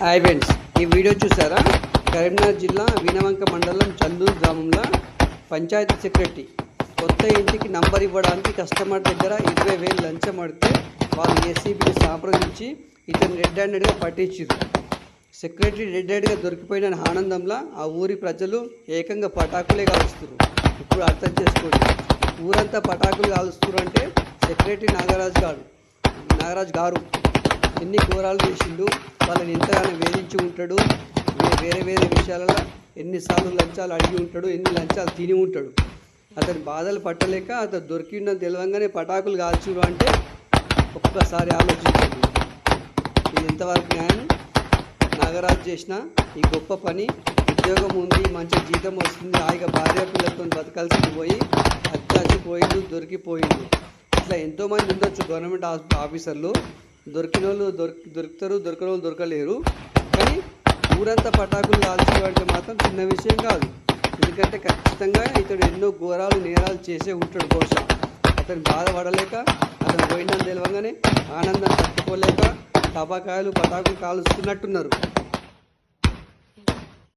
Hi friends ఈ video చూసారా? కరీంనగర్ జిల్లా వీణవంక మండలం చందూరు గ్రామంలో పంచాయతీ సెక్రటరీ కొత్త ఇంటికి నంబర్ ఇవ్వడానికి కస్టమర్ దగ్గర ఇరవై వేలు లంచం అడితే వాళ్ళు ఏసీబీని సంప్రదించి ఇతను రెడ్ హ్యాండెడ్గా పట్టించారు సెక్రటరీ రెడ్ హ్యాండ్గా దొరికిపోయిన ఆనందంలో ఆ ఊరి ప్రజలు ఏకంగా పటాకులే కాలుస్తారు ఇప్పుడు అర్థం చేసుకోండి. ఊరంతా పటాకులు కాలుస్తారు అంటే సెక్రటరీ నాగరాజు గారు నాగరాజు గారు. ఎన్ని ఘోరాలు చేసిండు వాళ్ళని ఎంతగానో వేధించి ఉంటాడు వేరే వేరే విషయాలలో ఎన్నిసార్లు లంచాలు అడిగి ఉంటాడు ఎన్ని లంచాలు తిని ఉంటాడు. అతని బాధలు పట్టలేక అతను దొరికిన తెలియంగానే పటాకులు కాల్చుడు అంటే ఒక్కసారి ఆలోచించండి. ఇది ఎంతవరకు న్యాయం? నాగరాజు చేసిన ఈ గొప్ప పని ఉద్యోగం ఉంది మంచి జీతం వస్తుంది హాయిగా భార్య పిల్లలతో బతకాల్సింది పోయి అత్యాచిపోయిండు దొరికిపోయిండు. ఇట్లా ఎంతోమంది ఉండొచ్చు గవర్నమెంట్ ఆఫీసర్లు. దొరికిన వాళ్ళు దొరికి దొరుకుతారు దొరికిన వాళ్ళు దొరకలేరు. కానీ ఊరంతా పటాకులు కాల్చడం అంటే మాత్రం చిన్న విషయం కాదు. ఎందుకంటే ఖచ్చితంగా ఇతడు ఎన్నో ఘోరాలు నేరాలు చేసే ఉంటాడు బహుశా. అతను బాధపడలేక అతను పోయిందని తెలియగానే ఆనందం తట్టుకోలేక టపాకాయలు పటాకులు కాలుస్తున్నట్టున్నారు.